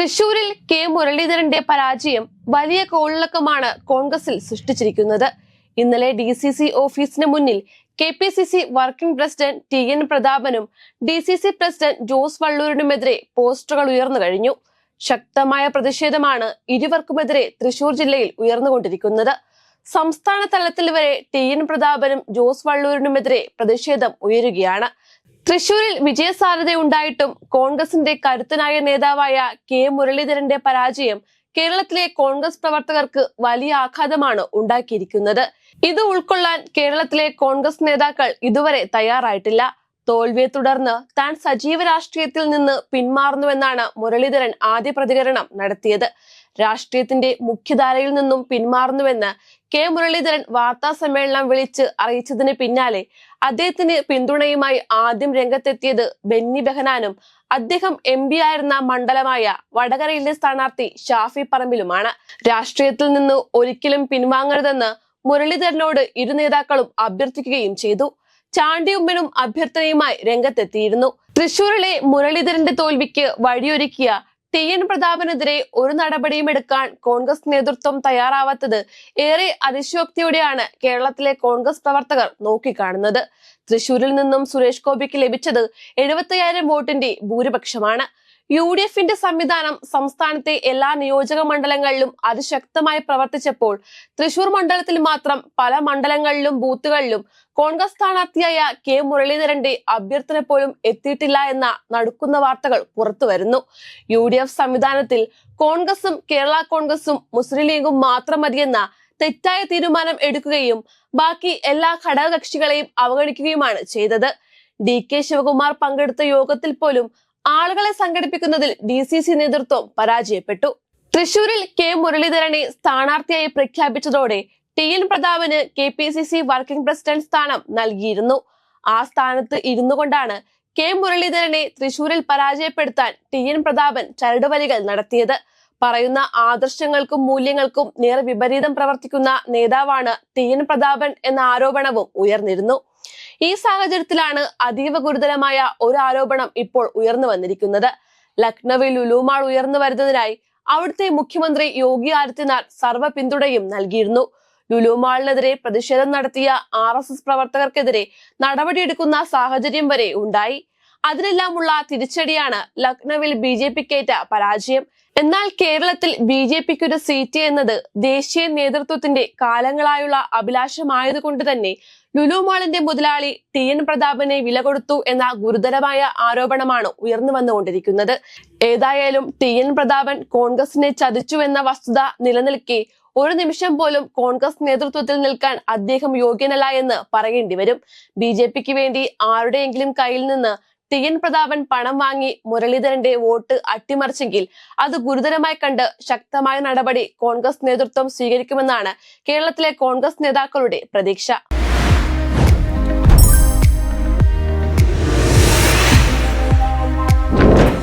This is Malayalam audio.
തൃശൂരിൽ കെ മുരളീധരന്റെ പരാജയം വലിയ കോളിളക്കമാണ് കോൺഗ്രസിൽ സൃഷ്ടിച്ചിരിക്കുന്നത്. ഇന്നലെ ഡി സി സി ഓഫീസിന് മുന്നിൽ K P C C working president T N പ്രതാപനും D C C president Jose വള്ളൂരിനുമെതിരെ പോസ്റ്ററുകൾ ഉയർന്നു കഴിഞ്ഞു. ശക്തമായ പ്രതിഷേധമാണ് ഇരുവർക്കുമെതിരെ തൃശൂർ ജില്ലയിൽ ഉയർന്നുകൊണ്ടിരിക്കുന്നത്. സംസ്ഥാന തലത്തിൽ വരെ ടി എൻ പ്രതാപനും ജോസ് വള്ളൂരിനുമെതിരെ പ്രതിഷേധം ഉയരുകയാണ്. തൃശൂരിൽ വിജയസാധ്യതയുണ്ടായിട്ടും കോൺഗ്രസിന്റെ കരുത്തനായ നേതാവായ കെ മുരളീധരന്റെ പരാജയം കേരളത്തിലെ കോൺഗ്രസ് പ്രവർത്തകർക്ക് വലിയ ആഘാതമാണ് ഉണ്ടാക്കിയിരിക്കുന്നത്. ഇത് ഉൾക്കൊള്ളാൻ കേരളത്തിലെ കോൺഗ്രസ് നേതാക്കൾ ഇതുവരെ തയ്യാറായിട്ടില്ല. തോൽവിയെ തുടർന്ന് താൻ സജീവ രാഷ്ട്രീയത്തിൽ നിന്ന് പിന്മാറുന്നുവെന്നാണ് മുരളീധരൻ ആദ്യ പ്രതികരണം നടത്തിയത്. രാഷ്ട്രീയത്തിന്റെ മുഖ്യധാരയിൽ നിന്നും പിന്മാറുന്നുവെന്ന് കെ മുരളീധരൻ വാർത്താ സമ്മേളനം വിളിച്ച് അറിയിച്ചതിന് പിന്നാലെ അദ്ദേഹത്തിന് പിന്തുണയുമായി ആദ്യം രംഗത്തെത്തിയത് ബെന്നി ബെഹനാനും അദ്ദേഹം എം പി ആയിരുന്ന മണ്ഡലമായ വടകരയിലെ സ്ഥാനാർത്ഥി ഷാഫി പറമ്പിലുമാണ്. രാഷ്ട്രീയത്തിൽ നിന്ന് ഒരിക്കലും പിൻവാങ്ങരുതെന്ന് മുരളീധരനോട് ഇരു നേതാക്കളും അഭ്യർത്ഥിക്കുകയും ചെയ്തു. ചാണ്ടിയുമ്മനും അഭ്യർത്ഥനയുമായി രംഗത്തെത്തിയിരുന്നു. തൃശൂരിലെ മുരളീധരന്റെ തോൽവിക്ക് വഴിയൊരുക്കിയ ടി എൻ പ്രതാപനെതിരെ ഒരു നടപടിയും എടുക്കാൻ കോൺഗ്രസ് നേതൃത്വം തയ്യാറാവാത്തത് ഏറെ അതിശയോക്തിയോടെയാണ് കേരളത്തിലെ കോൺഗ്രസ് പ്രവർത്തകർ നോക്കിക്കാണുന്നത്. തൃശൂരിൽ നിന്നും സുരേഷ് ഗോപിക്ക് ലഭിച്ചത് എഴുപത്തയ്യായിരം വോട്ടിന്റെ ഭൂരിപക്ഷമാണ്. യു ഡി എഫിന്റെ സംവിധാനം സംസ്ഥാനത്തെ എല്ലാ നിയോജക മണ്ഡലങ്ങളിലും അതിശക്തമായി പ്രവർത്തിച്ചപ്പോൾ തൃശൂർ മണ്ഡലത്തിൽ മാത്രം പല മണ്ഡലങ്ങളിലും ബൂത്തുകളിലും കോൺഗ്രസ് സ്ഥാനാർത്ഥിയായ കെ മുരളീധരന്റെ അഭ്യർത്ഥന പോലും എത്തിയിട്ടില്ല എന്ന നടുക്കുന്ന വാർത്തകൾ പുറത്തു വരുന്നു. യു ഡി എഫ് സംവിധാനത്തിൽ കോൺഗ്രസും കേരള കോൺഗ്രസും മുസ്ലിം ലീഗും മാത്രം മതിയെന്ന തെറ്റായ തീരുമാനം എടുക്കുകയും ബാക്കി എല്ലാ ഘടകകക്ഷികളെയും അവഗണിക്കുകയുമാണ് ചെയ്തത്. ഡി കെ ശിവകുമാർ പങ്കെടുത്ത യോഗത്തിൽ പോലും ആളുകളെ സംഘടിപ്പിക്കുന്നതിൽ ഡി സി സി നേതൃത്വം പരാജയപ്പെട്ടു. തൃശൂരിൽ കെ മുരളീധരനെ സ്ഥാനാർത്ഥിയായി പ്രഖ്യാപിച്ചതോടെ T N Prathapan K P C C working president സ്ഥാനം നൽകിയിരുന്നു. ആ സ്ഥാനത്ത് ഇരുന്നു കൊണ്ടാണ് കെ മുരളീധരനെ തൃശൂരിൽ പരാജയപ്പെടുത്താൻ ടി എൻ പ്രതാപൻ ചരടുവലികൾ നടത്തിയത്. പറയുന്ന ആദർശങ്ങൾക്കും മൂല്യങ്ങൾക്കും നേർ വിപരീതം പ്രവർത്തിക്കുന്ന നേതാവാണ് ടി എൻ പ്രതാപൻ എന്ന ആരോപണവും ഉയർന്നിരുന്നു. ഈ സാഹചര്യത്തിലാണ് അതീവ ഗുരുതരമായ ഒരു ആരോപണം ഇപ്പോൾ ഉയർന്നു വന്നിരിക്കുന്നത്. ലക്നൌവിൽ ലുലുമാൾ ഉയർന്നു വരുന്നതിനായി അവിടുത്തെ മുഖ്യമന്ത്രി യോഗി ആദിത്യനാഥ് സർവ പിന്തുണയും നൽകിയിരുന്നു. ലുലുമാളിനെതിരെ പ്രതിഷേധം നടത്തിയ ആർ എസ് എസ് പ്രവർത്തകർക്കെതിരെ നടപടിയെടുക്കുന്ന സാഹചര്യം വരെ ഉണ്ടായി. അതിനെല്ലാമുള്ള തിരിച്ചടിയാണ് ലക്നൌവിൽ ബി ജെ പിക്കേറ്റ പരാജയം. എന്നാൽ കേരളത്തിൽ ബി ജെ പിക്ക് ഒരു സീറ്റ് എന്നത് ദേശീയ നേതൃത്വത്തിന്റെ കാലങ്ങളായുള്ള അഭിലാഷമായതുകൊണ്ട് തന്നെ ലുലു മുതലാളി ടി എൻ പ്രതാപനെ വില കൊടുത്തു എന്ന ഗുരുതരമായ ആരോപണമാണ് ഉയർന്നു വന്നുകൊണ്ടിരിക്കുന്നത്. ഏതായാലും ടി എൻ പ്രതാപൻ കോൺഗ്രസിനെ ചതിച്ചു എന്ന വസ്തുത നിലനിൽക്കെ ഒരു നിമിഷം പോലും കോൺഗ്രസ് നേതൃത്വത്തിൽ നിൽക്കാൻ അദ്ദേഹം യോഗ്യനല്ല എന്ന് പറയേണ്ടി വരും ബി വേണ്ടി ആരുടെയെങ്കിലും കയ്യിൽ നിന്ന് ടി എൻ പ്രതാപൻ പണം വാങ്ങി മുരളീധരന്റെ വോട്ട് അട്ടിമറിച്ചെങ്കിൽ അത് ഗുരുതരമായി കണ്ട് ശക്തമായ നടപടി കോൺഗ്രസ് നേതൃത്വം സ്വീകരിക്കുമെന്നാണ് കേരളത്തിലെ കോൺഗ്രസ് നേതാക്കളുടെ പ്രതീക്ഷ.